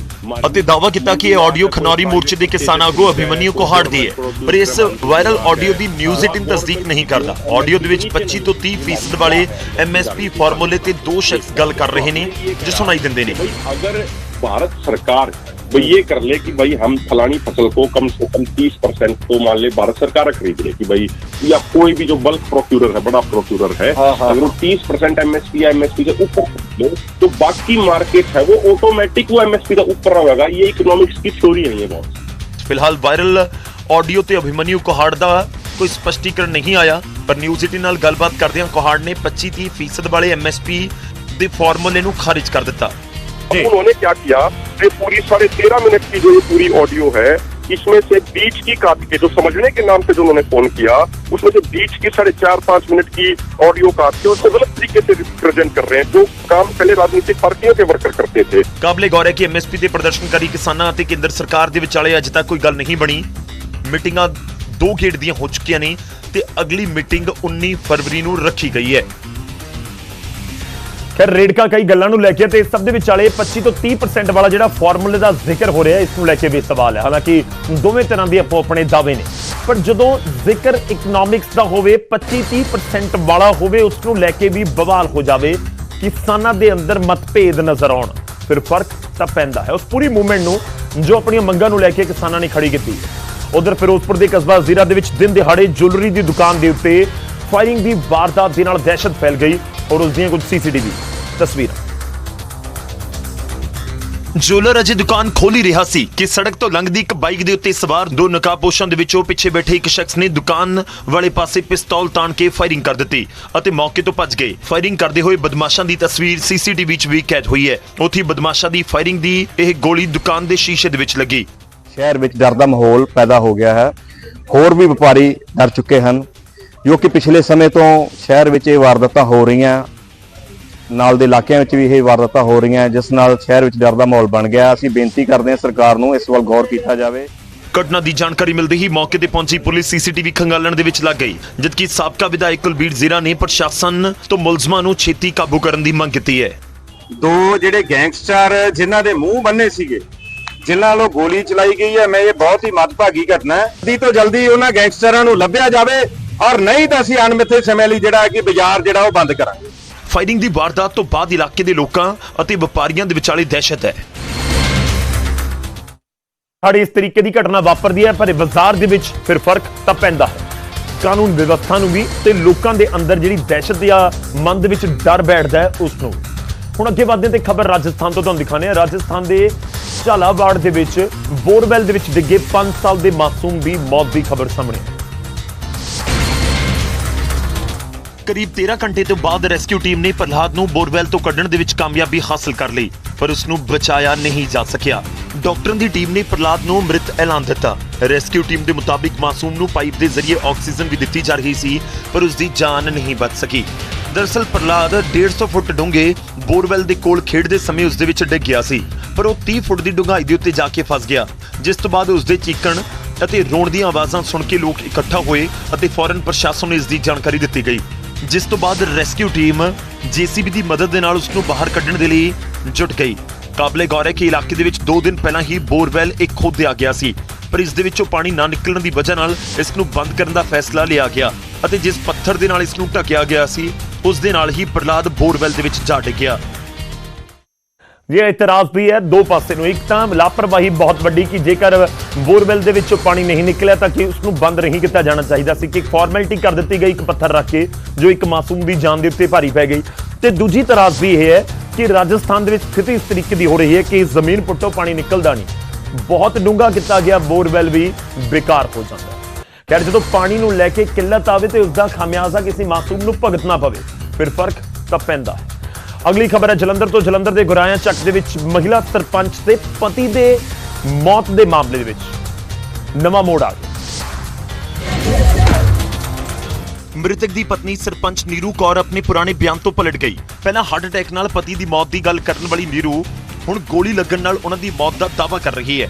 ਅਤੇ ਦਾਅਵਾ ਕੀਤਾ ਕਿ ਇਹ ਆਡੀਓ ਖਨੌਰੀ ਮੋਰਚੇ ਦੇ ਕਿਸਾਨ ਆਗੂ ਅਭਿਮਨਿਊ ਕੋਹਾੜਦੀ ਹੈ। ਪਰ ਇਸ ਵਾਇਰਲ ਆਡੀਓ ਦੀ ਨਿਊਜ਼ ਇਟਿਨ ਤਸਦੀਕ ਨਹੀਂ ਕਰਦਾ। ਆਡੀਓ ਦੇ ਵਿੱਚ 25 ਤੋਂ 30% ਵਾਲੇ ਐਮਐਸਪੀ ਫਾਰਮੂਲੇ ਤੇ ਦੋ ਸ਼ਖਸ ਗੱਲ ਕਰ ਰਹੇ ਨੇ, ਜੋ ਸੁਣਾਈ ਦਿੰਦੇ ਨੇ। ਅਗਰ ਭਾਰਤ ਸਰਕਾਰ भाई ये कर ले कि भाई हम फलानी फसल को कम से कम 30 परसेंट तो मान ले भारत सरकार खरीद ले कि भाई या कोई भी जो बल्क प्रोक्यूरर है बड़ा प्रोक्यूरर है हाँ, हाँ, अगर वो 30 परसेंट एमएसपी या एमएसपी से ऊपर खरीद लो तो बाकी मार्केट है वो ऑटोमेटिक वो एमएसपी का ऊपर रहेगा ये इकोनॉमिक्स की थ्योरी नहीं है बहुत ਫਿਲਹਾਲ ਵਾਇਰਲ ਆਡੀਓ ਤੇ ਅਭਿਮਨਿਊ ਕੋਹਾੜ ਦਾ ਕੋਈ ਸਪਸ਼ਟੀਕਰਨ ਨਹੀਂ ਆਇਆ ਪਰ ਨਿਊਜ਼ 18 ਨਾਲ ਗੱਲਬਾਤ ਕਰਦਿਆਂ ਕੋਹਾੜ ਨੇ 25-30 ਫੀਸਦ ਵਾਲੇ ਐਮਐਸਪੀ ਦੇ ਫਾਰਮੂਲੇ ਨੂੰ ਖਾਰਿਜ ਕਰ ਦਿੱਤਾ अब उन्होंने क्या किया ये पूरी साढ़े तेरह मिनट की जो ये पूरी ऑडियो है इसमें से बीच की काट के जो समझने के नाम से जो उन्होंने फोन किया उसमें से बीच की साढ़े चार पांच मिनट की ऑडियो काट के उसको गलत तरीके से रिप्रेजेंट कर रहे हैं जो काम पहले राजनीतिक पार्टियों के वर्कर करते थे ਕਾਬਲੇ ਗੌਰ ਹੈ ਕਿ ਐਮਐਸਪੀ ਤੇ ਪ੍ਰਦਰਸ਼ਨਕਾਰੀ ਕਿਸਾਨਾਂ ਅਤੇ ਕੇਂਦਰ ਸਰਕਾਰ ਦੇ ਵਿਚਾਲੇ ਅਜੇ ਤੱਕ ਕੋਈ ਗੱਲ ਨਹੀਂ ਬਣੀ ਮੀਟਿੰਗਾਂ ਦੋ ਗੇੜ ਦੀਆਂ ਹੋ ਚੁੱਕੀਆਂ ਨੇ ਤੇ ਅਗਲੀ ਮੀਟਿੰਗ 19 ਫਰਵਰੀ ਨੂੰ ਰੱਖੀ ਗਈ ਹੈ ਖੈਰ ਰੇਡਕਾ ਕਈ ਗੱਲਾਂ ਨੂੰ ਲੈ ਕੇ ਤੇ ਇਸ ਸਭ ਦੇ ਵਿਚਾਲੇ 25 ਤੋਂ 30% ਵਾਲਾ ਜਿਹੜਾ ਫਾਰਮੂਲੇ ਦਾ ਜ਼ਿਕਰ ਹੋ ਰਿਹਾ, ਇਸ ਨੂੰ ਲੈ ਕੇ ਵੀ ਸਵਾਲ ਹੈ। ਹਾਲਾਂਕਿ ਦੋਵੇਂ ਤਰ੍ਹਾਂ ਦੇ ਆਪੋ ਆਪਣੇ ਦਾਅਵੇ ਨੇ। ਪਰ ਜਦੋਂ ਜ਼ਿਕਰ ਇਕਨੋਮਿਕਸ ਦਾ ਹੋਵੇ 25-30% ਵਾਲਾ ਹੋਵੇ, ਉਸ ਨੂੰ ਲੈ ਕੇ ਵੀ ਬਵਾਲ ਹੋ ਜਾਵੇ, ਕਿਸਾਨਾਂ ਦੇ ਅੰਦਰ ਮਤਭੇਦ ਨਜ਼ਰ ਆਉਣ। ਫਿਰ ਫ਼ਰਕ ਤਾਂ ਪੈਂਦਾ ਹੈ। ਉਸ ਪੂਰੀ ਮੂਵਮੈਂਟ ਨੂੰ ਜੋ ਆਪਣੀਆਂ ਮੰਗਾਂ ਨੂੰ ਲੈ ਕੇ ਕਿਸਾਨਾਂ ਨੇ ਖੜੀ ਕੀਤੀ। ਉਧਰ ਫਿਰੋਜ਼ਪੁਰ ਦੇ ਕਸਬਾ ਜ਼ੀਰਾ ਦੇ ਵਿੱਚ ਦਿਨ ਦਿਹਾੜੇ ਜੁਐਲਰੀ ਦੀ ਦੁਕਾਨ ਦੇ ਉੱਤੇ ਫਾਇਰਿੰਗ ਦੀ ਵਾਰਦਾਤ ਦੇ ਨਾਲ ਦਹਿਸ਼ਤ ਫੈਲ ਗਈ। ਔਰ ਉਸ ਦੀਆਂ ਕੁਝ ਸੀਸੀਟੀਵੀ ਤਸਵੀਰਾਂ। ਜੁਐਲਰ ਅਜੇ ਦੁਕਾਨ ਖੋਲੀ ਰਿਹਾ ਸੀ ਕਿ ਸੜਕ ਤੋਂ ਲੰਘਦੀ ਇੱਕ ਬਾਈਕ ਦੇ ਉੱਤੇ ਸਵਾਰ ਦੋ ਨਕਾਬਪੋਸ਼ਾਂ ਦੇ ਵਿੱਚੋਂ ਪਿੱਛੇ ਬੈਠੇ ਇੱਕ ਸ਼ਖਸ ਨੇ ਦੁਕਾਨ ਵਾਲੇ ਪਾਸੇ ਪਿਸਤੌਲ ਤਾਣ ਕੇ ਫਾਇਰਿੰਗ ਕਰ ਦਿੱਤੀ ਅਤੇ ਮੌਕੇ ਤੋਂ ਭੱਜ ਗਏ। ਫਾਇਰਿੰਗ ਕਰਦੇ ਹੋਏ ਬਦਮਾਸ਼ਾਂ ਦੀ ਤਸਵੀਰ ਸੀਸੀਟੀਵੀ 'ਚ ਵੀ ਕੈਦ ਹੋਈ ਹੈ। ਉੱਥੇ ਬਦਮਾਸ਼ਾਂ ਦੀ ਫਾਇਰਿੰਗ ਦੀ ਇਹ ਗੋਲੀ ਦੁਕਾਨ ਦੇ ਸ਼ੀਸ਼ੇ ਦੇ ਵਿੱਚ ਲੱਗੀ। ਸ਼ਹਿਰ ਵਿੱਚ ਡਰ ਦਾ ਮਾਹੌਲ ਪੈਦਾ ਹੋ ਗਿਆ ਹੈ। ਹੋਰ ਵੀ ਵਪਾਰੀ ਡਰ ਚੁੱਕੇ ਹਨ। ਜੋ ਕਿ ਪਿਛਲੇ ਸਮੇਂ ਤੋਂ ਸ਼ਹਿਰ ਵਿੱਚ ਇਹ ਵਾਰਦਾਤਾਂ ਹੋ ਰਹੀਆਂ ਨਾਲ ਦੇ ਇਲਾਕਿਆਂ ਵਿੱਚ ਵੀ ਇਹ ਵਾਰਦਾਤਾਂ ਹੋ ਰਹੀਆਂ ਜਿਸ ਨਾਲ ਸ਼ਹਿਰ ਵਿੱਚ ਡਰ ਦਾ ਮਾਹੌਲ ਬਣ ਗਿਆ। ਅਸੀਂ ਬੇਨਤੀ ਕਰਦੇ ਹਾਂ ਸਰਕਾਰ ਨੂੰ ਇਸ ਵੱਲ ਗੌਰ ਕੀਤਾ ਜਾਵੇ। ਘਟਨਾ ਦੀ ਜਾਣਕਾਰੀ ਮਿਲਦੇ ਹੀ ਮੌਕੇ ਤੇ ਪਹੁੰਚੀ ਪੁਲਿਸ ਸੀਸੀਟੀਵੀ ਖੰਗਾਲਣ ਦੇ ਵਿੱਚ ਲੱਗ ਗਈ ਜਦਕਿ ਸਾਬਕਾ ਵਿਧਾਇਕ ਕੁਲਬੀਰ ਜ਼ੀਰਾ ਨੇ ਪ੍ਰਸ਼ਾਸਨ ਤੋਂ ਮੁਲਜ਼ਮਾਂ ਨੂੰ ਛੇਤੀ ਕਾਬੂ ਕਰਨ ਦੀ ਮੰਗ ਕੀਤੀ ਹੈ। ਦੋ ਜਿਹੜੇ ਗੈਂਗਸਟਰ ਜਿਨ੍ਹਾਂ ਦੇ ਮੂੰਹ ਬੰਨੇ ਸੀਗੇ ਜਿਨ੍ਹਾਂ ਵੱਲੋਂ ਗੋਲੀ ਚਲਾਈ ਗਈ ਹੈ ਮੈਂ ਇਹ ਬਹੁਤ ਹੀ ਮੱਦਭਾਗੀ ਘਟਨਾ ਹੈ। ਜਲਦੀ ਤੋਂ ਜਲਦੀ ਉਹਨਾਂ ਗੈਂਗਸਟਰਾਂ ਨੂੰ ਲੱਭਿਆ ਜਾਵੇ ਔਰ ਨਹੀਂ ਤਾਂ ਅਸੀਂ ਅਣਮਿੱਥੇ ਸਮੇਂ ਲਈ ਜਿਹੜਾ ਹੈ ਕਿ ਬਾਜ਼ਾਰ ਜਿਹੜਾ ਉਹ ਬੰਦ ਕਰਾਂਗੇ। ਫਾਇਰਿੰਗ ਦੀ ਵਾਰਦਾਤ ਤੋਂ ਬਾਅਦ ਇਲਾਕੇ ਦੇ ਲੋਕਾਂ ਅਤੇ ਵਪਾਰੀਆਂ ਦੇ ਵਿਚਾਲੇ ਦਹਿਸ਼ਤ ਹੈ। ਸਾਡੀ ਇਸ ਤਰੀਕੇ ਦੀ ਘਟਨਾ ਵਾਪਰਦੀ ਹੈ ਪਰ ਬਾਜ਼ਾਰ ਦੇ ਵਿੱਚ ਫਿਰ ਫ਼ਰਕ ਤਾਂ ਪੈਂਦਾ ਹੈ। ਕਾਨੂੰਨ ਵਿਵਸਥਾ ਨੂੰ ਵੀ ਤੇ ਲੋਕਾਂ ਦੇ ਅੰਦਰ ਜਿਹੜੀ ਦਹਿਸ਼ਤ ਜਾਂ ਮਨ ਦੇ ਵਿੱਚ ਡਰ ਬੈਠਦਾ ਹੈ ਉਸ ਨੂੰ। ਹੁਣ ਅੱਗੇ ਵਧਦੇ ਤੇ ਖਬਰ ਰਾਜਸਥਾਨ ਤੋਂ ਤੁਹਾਨੂੰ ਦਿਖਾਉਂਦੇ ਹਾਂ। ਰਾਜਸਥਾਨ ਦੇ ਝਾਲਾਵਾੜ ਦੇ ਵਿੱਚ ਬੋਰਵੈਲ ਦੇ ਵਿੱਚ ਡਿੱਗੇ 5 ਸਾਲ ਦੇ ਮਾਸੂਮ ਦੀ ਮੌਤ ਦੀ ਖਬਰ ਸਾਹਮਣੇ। ਕਰੀਬ 13 ਘੰਟੇ ਤੋਂ ਬਾਅਦ ਰੈਸਕਿਊ ਟੀਮ ਨੇ ਪ੍ਰਹਲਾਦ ਨੂੰ ਬੋਰਵੈਲ ਤੋਂ ਕੱਢਣ ਦੇ ਵਿੱਚ ਕਾਮਯਾਬੀ ਹਾਸਲ ਕਰ ਲਈ, ਪਰ ਉਸ ਨੂੰ ਬਚਾਇਆ ਨਹੀਂ ਜਾ ਸਕਿਆ। ਡਾਕਟਰਾਂ ਦੀ ਟੀਮ ਨੇ ਪ੍ਰਹਲਾਦ ਨੂੰ ਮ੍ਰਿਤ ਐਲਾਨ ਦਿੱਤਾ। ਰੈਸਕਿਊ ਟੀਮ ਦੇ ਮੁਤਾਬਿਕ ਮਾਸੂਮ ਨੂੰ ਪਾਈਪ ਦੇ ਜ਼ਰੀਏ ਆਕਸੀਜਨ ਵੀ ਦਿੱਤੀ ਜਾ ਰਹੀ ਸੀ, ਪਰ ਉਸ ਦੀ ਜਾਨ ਨਹੀਂ ਬਚ ਸਕੀ। ਦਰਅਸਲ ਪ੍ਰਹਲਾਦ 150 ਫੁੱਟ ਡੂੰਘੇ ਬੋਰਵੈਲ ਦੇ ਕੋਲ ਖੇਡਦੇ ਸਮੇਂ ਉਸ ਦੇ ਵਿੱਚ ਡਿੱਗ ਗਿਆ ਸੀ, ਪਰ ਉਹ 30 ਫੁੱਟ ਦੀ ਡੂੰਘਾਈ ਦੇ ਉੱਤੇ ਜਾ ਕੇ ਫਸ ਗਿਆ, ਜਿਸ ਤੋਂ ਬਾਅਦ ਉਸ ਦੇ ਚੀਕਣ ਅਤੇ ਰੋਣ ਦੀਆਂ ਆਵਾਜ਼ਾਂ ਸੁਣ ਕੇ ਲੋਕ ਇਕੱਠਾ ਹੋਏ ਅਤੇ ਫੌਰਨ ਪ੍ਰਸ਼ਾਸਨ ਨੂੰ ਇਸ ਦੀ ਜਾਣਕਾਰੀ ਦਿੱਤੀ ਗਈ। ਜਿਸ ਤੋਂ ਬਾਅਦ ਰੈਸਕਿਊ ਟੀਮ ਜੀਸੀਬੀ ਦੀ ਮਦਦ ਦੇ ਨਾਲ ਉਸ ਨੂੰ ਬਾਹਰ ਕੱਢਣ ਦੇ ਲਈ ਜੁਟ ਗਈ। ਕਾਬਲੇ ਗੌਰ ਹੈ ਕਿ ਇਲਾਕੇ ਦੇ ਵਿੱਚ 2 ਦਿਨ ਪਹਿਲਾਂ ਹੀ ਬੋਰਵੈਲ ਇੱਕ ਖੋਦਿਆ ਗਿਆ ਸੀ, ਪਰ ਇਸ ਦੇ ਵਿੱਚੋਂ ਪਾਣੀ ਨਾ ਨਿਕਲਣ ਦੀ ਵਜ੍ਹਾ ਨਾਲ ਇਸ ਨੂੰ ਬੰਦ ਕਰਨ ਦਾ ਫੈਸਲਾ ਲਿਆ ਗਿਆ ਅਤੇ ਜਿਸ ਪੱਥਰ ਦੇ ਨਾਲ ਇਸ ਨੂੰ ਢੱਕਿਆ ਗਿਆ ਸੀ, ਉਸ ਦੇ ਨਾਲ ਹੀ ਪ੍ਰਹਲਾਦ ਬੋਰਵੈਲ ਦੇ ਵਿੱਚ ਜਾ ਡਿੱਗਿਆ। ਇਹ ਇਤਰਾਜ਼ ਵੀ ਹੈ, ਦੋ ਪਾਸੇ ਨੂੰ ਇੱਕ ਤਾਂ ਲਾਪਰਵਾਹੀ ਬਹੁਤ ਵੱਡੀ ਕਿ ਜੇਕਰ ਬੋਰਵੈਲ ਦੇ ਵਿੱਚੋਂ ਪਾਣੀ ਨਹੀਂ ਨਿਕਲਿਆ ਤਾਂ ਕਿ ਉਸ ਨੂੰ ਬੰਦ ਨਹੀਂ ਕੀਤਾ ਜਾਣਾ ਚਾਹੀਦਾ ਸੀ ਕਿ ਇੱਕ ਫਾਰਮੈਲਿਟੀ ਕਰ ਦਿੱਤੀ ਗਈ, ਇੱਕ ਪੱਥਰ ਰੱਖ ਕੇ ਜੋ ਇੱਕ ਮਾਸੂਮ ਦੀ ਜਾਨ ਦੇ ਉੱਤੇ ਭਾਰੀ ਪੈ ਗਈ। ਤੇ ਦੂਜੀ ਇਤਰਾਜ਼ ਵੀ ਇਹ ਹੈ ਕਿ ਰਾਜਸਥਾਨ ਦੇ ਵਿੱਚ ਸਥਿਤੀ ਇਸ ਤਰੀਕੇ ਦੀ ਹੋ ਰਹੀ ਹੈ ਕਿ ਜ਼ਮੀਨ ਪੁੱਟੋ, ਪਾਣੀ ਨਿਕਲਦਾ ਨਹੀਂ। ਬਹੁਤ ਡੂੰਘਾ ਕੀਤਾ ਗਿਆ, ਬੋਰਵੈਲ ਵੀ ਬੇਕਾਰ ਹੋ ਜਾਂਦਾ ਖੈਰ, ਜਦੋਂ ਪਾਣੀ ਨੂੰ ਲੈ ਕੇ ਕਿੱਲਤ ਆਵੇ ਤੇ ਉਸ ਦਾ ਖਾਮਿਆਜ਼ਾ ਕਿਸੇ ਮਾਸੂਮ ਨੂੰ ਭੁਗਤਣਾ ਪਵੇ, ਫਿਰ ਫ਼ਰਕ ਤਾਂ ਪੈਂਦਾ ਹੈ। ਅਗਲੀ ਖਬਰ ਹੈ ਜਲੰਧਰ ਤੋਂ ਜਲੰਧਰ ਦੇ ਗੁਰਾਇਆ ਚੱਕ ਦੇ ਵਿੱਚ ਮਹਿਲਾ ਸਰਪੰਚ ਤੇ ਪਤੀ ਦੇ ਮੌਤ ਦੇ ਮਾਮਲੇ ਦੇ ਵਿੱਚ ਨਵਾਂ ਮੋੜ ਆ ਗਿਆ। ਮ੍ਰਿਤਕ ਦੀ ਪਤਨੀ ਸਰਪੰਚ ਨੀਰੂ ਕੌਰ ਆਪਣੇ ਪੁਰਾਣੇ ਬਿਆਨ ਤੋਂ ਪਲਟ ਗਈ। ਪਹਿਲਾਂ ਹਾਰਟ ਅਟੈਕ ਨਾਲ ਪਤੀ ਦੀ ਮੌਤ ਦੀ ਗੱਲ ਕਰਨ ਵਾਲੀ ਨੀਰੂ ਹੁਣ ਗੋਲੀ ਲੱਗਣ ਨਾਲ ਉਹਨਾਂ ਦੀ ਮੌਤ ਦਾ ਦਾਅਵਾ ਕਰ ਰਹੀ ਹੈ।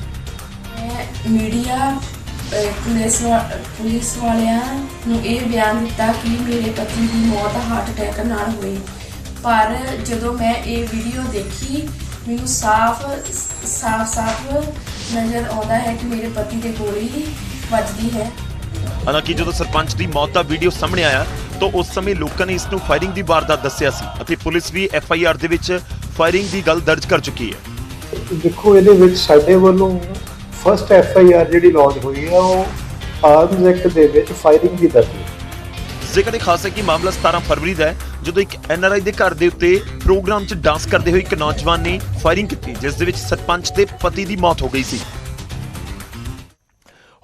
ਮੀਡੀਆ ਪੁਲਿਸ ਪੁਲਿਸ ਵਾਲਿਆਂ ਨੂੰ ਇਹ ਬਿਆਨ ਦਿੱਤਾ ਕਿ ਮੇਰੇ ਪਤੀ ਦੀ ਮੌਤ ਹਾਰਟ ਅਟੈਕ ਨਾਲ ਹੋਈ। ਪਰ ਜਦੋਂ ਮੈਂ ਇਹ ਵੀਡੀਓ ਦੇਖੀ ਮੈਨੂੰ ਸਾਫ਼ ਸਾਫ਼ ਸਾਫ਼ ਨਜ਼ਰ ਆਉਂਦਾ ਹੈ ਕਿ ਮੇਰੇ ਪਤੀ ਤੇ ਗੋਲੀ ਵੱਜਦੀ ਹੈ। ਹਾਲਾਂਕਿ ਜਦੋਂ ਸਰਪੰਚ ਦੀ ਮੌਤ ਦਾ ਵੀਡੀਓ ਸਾਹਮਣੇ ਆਇਆ ਤਾਂ ਉਸ ਸਮੇਂ ਲੋਕਾਂ ਨੇ ਇਸ ਨੂੰ ਫਾਇਰਿੰਗ ਦੀ ਵਾਰਦਾਤ ਦੱਸਿਆ ਸੀ ਅਤੇ ਪੁਲਿਸ ਵੀ ਐਫ ਆਈ ਆਰ ਦੇ ਵਿੱਚ ਫਾਇਰਿੰਗ ਦੀ ਗੱਲ ਦਰਜ ਕਰ ਚੁੱਕੀ ਹੈ। ਦੇਖੋ ਇਹਦੇ ਵਿੱਚ ਸਾਡੇ ਵੱਲੋਂ ਫਸਟ ਐਫ ਆਈ ਆਰ ਜਿਹੜੀ ਲਾਂਚ ਹੋਈ ਹੈ ਉਹ ਆਰਮਸ ਐਕਟ ਦੇ ਵਿੱਚ ਫਾਇਰਿੰਗ ਦੀ ਦਰਜ ਹੈ। ਜ਼ਿਕਰ ਇਹ ਖਾਸ ਹੈ ਕਿ ਮਾਮਲਾ 17 ਫਰਵਰੀ ਦਾ ਹੈ ਜਦੋਂ ਇੱਕ ਐਨਆਰਆਈ ਦੇ ਘਰ ਦੇ ਉੱਤੇ ਪ੍ਰੋਗਰਾਮ 'ਚ ਡਾਂਸ ਕਰਦੇ ਹੋਏ ਇੱਕ ਨੌਜਵਾਨ ਨੇ ਫਾਇਰਿੰਗ ਕੀਤੀ, ਜਿਸ ਦੇ ਵਿੱਚ ਸਰਪੰਚ ਦੇ ਪਤੀ ਦੀ ਮੌਤ ਹੋ ਗਈ ਸੀ।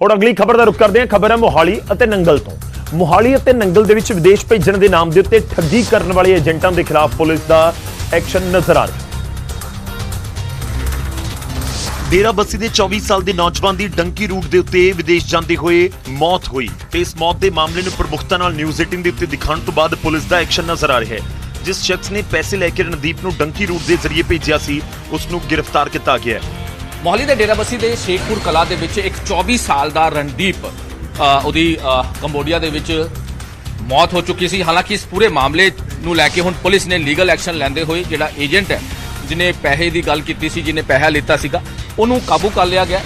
ਹੁਣ ਅਗਲੀ ਖਬਰ ਦਾ ਰੁਖ ਕਰਦੇ ਹਾਂ। ਖਬਰ ਹੈ ਮੋਹਾਲੀ ਅਤੇ ਨੰਗਲ ਤੋਂ। ਮੋਹਾਲੀ ਅਤੇ ਨੰਗਲ ਦੇ ਵਿੱਚ ਵਿਦੇਸ਼ ਭੇਜਣ ਦੇ ਨਾਮ ਦੇ ਉੱਤੇ ਠੱਗੀ ਕਰਨ ਵਾਲੇ ਏਜੰਟਾਂ ਦੇ ਖਿਲਾਫ ਪੁਲਿਸ ਦਾ ਐਕਸ਼ਨ ਨਜ਼ਰ ਆ ਰਿਹਾ। ਡੇਰਾਬੱਸੀ ਦੇ 24 ਸਾਲ ਦੇ ਨੌਜਵਾਨ ਦੀ ਡੰਕੀ ਰੂਟ ਦੇ ਉੱਤੇ ਵਿਦੇਸ਼ ਜਾਂਦੇ ਹੋਏ ਮੌਤ ਹੋਈ। ਤੇ ਇਸ ਮੌਤ ਦੇ ਮਾਮਲੇ ਨੂੰ ਪ੍ਰਮੁਖਤਾ ਨਾਲ ਨਿਊਜ਼ 18 ਦੇ ਉੱਤੇ ਦਿਖਾਉਣ ਤੋਂ ਬਾਅਦ ਪੁਲਿਸ ਦਾ ਐਕਸ਼ਨ ਨਜ਼ਰ ਆ ਰਿਹਾ ਹੈ। ਜਿਸ ਸ਼ਖਸ ਨੇ ਪੈਸੇ ਲੈ ਕੇ ਰਣਦੀਪ ਨੂੰ ਡੰਕੀ ਰੂਟ ਦੇ ਜ਼ਰੀਏ ਭੇਜਿਆ ਸੀ, ਉਸ ਨੂੰ ਗ੍ਰਿਫਤਾਰ ਕੀਤਾ ਗਿਆ ਹੈ। ਮੋਹਾਲੀ ਦੇ ਡੇਰਾਬੱਸੀ ਦੇ ਸ਼ੇਖਪੁਰ ਕਲਾ ਦੇ ਵਿੱਚ ਇੱਕ 24 ਸਾਲ ਦਾ ਰਣਦੀਪ ਉਹਦੀ ਕੰਬੋਡੀਆ ਦੇ ਵਿੱਚ ਮੌਤ ਹੋ ਚੁੱਕੀ ਸੀ। ਹਾਲਾਂਕਿ ਇਸ ਪੂਰੇ ਮਾਮਲੇ ਨੂੰ ਲੈ ਕੇ ਹੁਣ ਪੁਲਿਸ ਨੇ ਲੀਗਲ ਐਕਸ਼ਨ ਲੈਂਦੇ ਹੋਏ ਜਿਹੜਾ ਏਜੰਟ ਹੈ ਜਿਹਨੇ ਪੈਸੇ ਦੀ ਗੱਲ ਕੀਤੀ ਸੀ ਜਿਹਨੇ ਪੈਸਾ ਲਿੱਤਾ ਸੀਗਾ ਉਹਨੂੰ ਕਾਬੂ ਕਰ ਲਿਆ ਗਿਆ।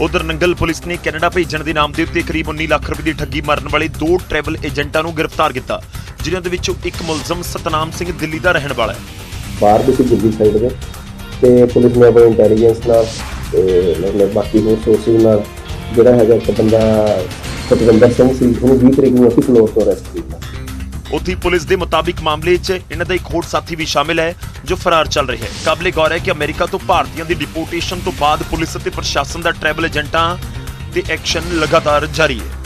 ਉਧਰ ਨੰਗਲ ਪੁਲਿਸ ਨੇ ਕੈਨੇਡਾ ਭੇਜਣ ਦੇ ਨਾਮ ਦੇ ਉੱਤੇ ਕਰੀਬ 19 ਲੱਖ ਰੁਪਏ ਦੀ ਠੱਗੀ ਮਾਰਨ ਵਾਲੇ ਦੋ ਟਰੈਵਲ ਏਜੰਟਾਂ ਨੂੰ ਗ੍ਰਿਫਤਾਰ ਕੀਤਾ ਜਿਨ੍ਹਾਂ ਦੇ ਵਿੱਚੋਂ ਇੱਕ ਮੁਲਜ਼ਮ ਸਤਨਾਮ ਸਿੰਘ ਦਿੱਲੀ ਦਾ ਰਹਿਣ ਵਾਲਾ ਹੈ। ਬਾਹਰ ਦੇ ਦਿੱਲੀ ਸਾਈਡ ਦੇ ਤੇ ਪੁਲਿਸ ਨੇ ਆਪਣੇ ਇੰਟੈਲੀਜੈਂਸ ਨਾਲ ਤੇ ਮਤਲਬ ਬਾਕੀ ਹੋਰ ਸੋਰਸਿਸ ਨਾਲ ਜਿਹੜਾ ਹੈਗਾ ਇੱਕ ਬੰਦਾ ਸਤਵਿੰਦਰ ਸਿੰਘ ਸੀ ਉਹਨੂੰ 20 ਤਰੀਕ ਨੂੰ ਅਸੀਂ ਫਲੋਰ ਤੋਂ ਅਰੈਸਟ ਕੀਤਾ। ਉੱਥੇ ਪੁਲਿਸ ਦੇ ਮੁਤਾਬਿਕ ਮਾਮਲੇ 'ਚ ਇਹਨਾਂ ਦਾ ਇੱਕ ਹੋਰ ਸਾਥੀ ਵੀ ਸ਼ਾਮਿਲ ਹੈ, ਜੋ ਫਰਾਰ ਚੱਲ ਰਿਹਾ ਹੈ। ਕਾਬਲੇ ਗੌਰ ਹੈ ਕਿ ਅਮਰੀਕਾ ਤੋਂ ਭਾਰਤੀਆਂ ਦੀ ਡਿਪੋਰਟੇਸ਼ਨ ਤੋਂ ਬਾਅਦ ਪੁਲਿਸ ਅਤੇ ਪ੍ਰਸ਼ਾਸਨ ਦਾ ਟਰੈਵਲ ਏਜੰਟਾਂ ਤੇ ਐਕਸ਼ਨ ਲਗਾਤਾਰ ਜਾਰੀ ਹੈ।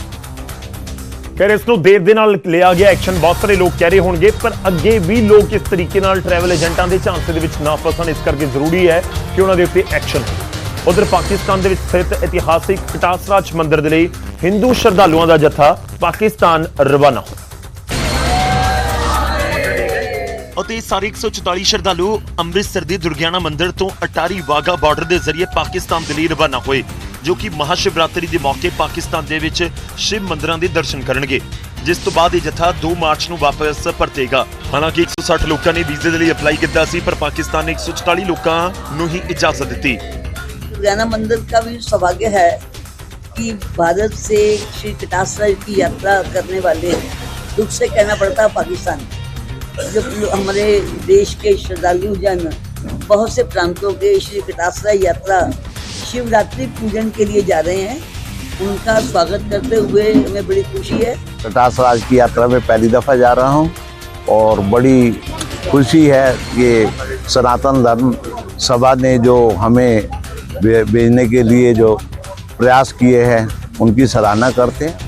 ਖੈਰ, ਇਸ ਨੂੰ ਦੇਰ ਦੇ ਨਾਲ ਲਿਆ ਗਿਆ ਐਕਸ਼ਨ ਬਹੁਤ ਸਾਰੇ ਲੋਕ ਕਹਿ ਰਹੇ ਹੋਣਗੇ, ਪਰ ਅੱਗੇ ਵੀ ਲੋਕ ਇਸ ਤਰੀਕੇ ਨਾਲ ਟਰੈਵਲ ਏਜੰਟਾਂ ਦੇ ਝਾਂਸੇ ਦੇ ਵਿੱਚ ਨਾ ਫਸਣ ਇਸ ਕਰਕੇ ਜ਼ਰੂਰੀ ਹੈ ਕਿ ਉਹਨਾਂ ਦੇ ਉੱਤੇ ਐਕਸ਼ਨ ਹੋਵੇ। ਉਧਰ ਪਾਕਿਸਤਾਨ ਦੇ ਵਿੱਚ ਸਥਿਤ ਇਤਿਹਾਸਿਕ ਕਟਾਸਰਾਜ ਮੰਦਿਰ ਦੇ ਲਈ ਹਿੰਦੂ ਸ਼ਰਧਾਲੂਆਂ ਦਾ ਜਥਾ ਪਾਕਿਸਤਾਨ ਰਵਾਨਾ ਹੋਇਆ। ਅਤੇ ਸਾਰੇ 144 ਸ਼ਰਧਾਲੂ ਅੰਮ੍ਰਿਤਸਰ ਦੇ ਦੁਰਗਿਆਨਾ ਮੰਦਿਰ ਤੋਂ ਅਟਾਰੀ ਵਾਗਾ ਬਾਰਡਰ ਦੇ ਜ਼ਰੀਏ ਪਾਕਿਸਤਾਨ ਦੇ ਲਈ ਰਵਾਨਾ ਹੋਏ ਜੋ ਕਿ ਮਹਾਸ਼ਿਵਰਾਤਰੀ ਦੇ ਮੌਕੇ ਪਾਕਿਸਤਾਨ ਦੇ ਵਿੱਚ ਸ਼ਿਵ ਮੰਦਿਰਾਂ ਦੇ ਦਰਸ਼ਨ ਕਰਨਗੇ ਜਿਸ ਤੋਂ ਬਾਅਦ ਇਹ ਜਥਾ 2 ਮਾਰਚ ਨੂੰ ਵਾਪਸ ਪਰਤੇਗਾ ਹਾਲਾਂਕਿ 160 ਲੋਕਾਂ ਨੇ ਵੀਜ਼ੇ ਦੇ ਲਈ ਅਪਲਾਈ ਕੀਤਾ ਸੀ ਪਰ ਪਾਕਿਸਤਾਨ ਨੇ 144 ਲੋਕਾਂ ਨੂੰ ਹੀ ਇਜਾਜ਼ਤ ਦਿੱਤੀ दुर्गाना मंदिर का भी सौभाग्य है कि भारत से श्री कटासरा की यात्रा करने वाले दुख से कहना पड़ता है पाकिस्तान जो हमारे देश के श्रद्धालु जन, बहुत से प्रांतों के श्री कटासरा यात्रा, शिवरात्रि पूजन के लिए जा रहे हैं, उनका स्वागत करते हुए हमें बड़ी खुशी है। कटास राज की यात्रा में पहली दफ़ा जा रहा हूँ और बड़ी खुशी है ये सनातन धर्म सभा ने जो हमें भेजने के लिए जो प्रयास किए हैं, उनकी सराहना करते हैं।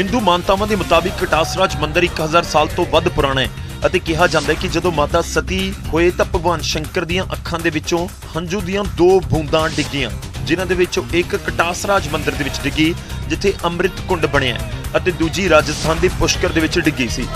ਹਿੰਦੂ ਮਾਨਤਾਵਾਂ ਦੇ ਮੁਤਾਬਿਕ ਕਟਾਸਰਾਜ ਮੰਦਿਰ 1000 ਸਾਲ ਤੋਂ ਵੱਧ ਪੁਰਾਣਾ ਹੈ ਅਤੇ ਕਿਹਾ ਜਾਂਦਾ ਹੈ ਕਿ ਜਦੋਂ ਮਾਤਾ ਸਤੀ ਹੋਏ ਤਾਂ ਭਗਵਾਨ ਸ਼ੰਕਰ ਦੀਆਂ ਅੱਖਾਂ ਦੇ ਵਿੱਚੋਂ ਹੰਝੂ ਦੀਆਂ ਦੋ ਬੂੰਦਾਂ ਡਿੱਗੀਆਂ, ਜਿਨ੍ਹਾਂ ਦੇ ਵਿੱਚੋਂ ਇੱਕ ਕਟਾਸਰਾਜ ਮੰਦਿਰ ਦੇ ਵਿੱਚ ਡਿੱਗੀ, ਜਿੱਥੇ ਅੰਮ੍ਰਿਤ ਕੁੰਡ ਬਣਿਆ ਅਤੇ ਦੂਜੀ ਰਾਜਸਥਾਨ ਦੇ ਪੁਸ਼ਕਰ ਦੇ ਵਿੱਚ ਡਿੱਗੀ ਸੀ।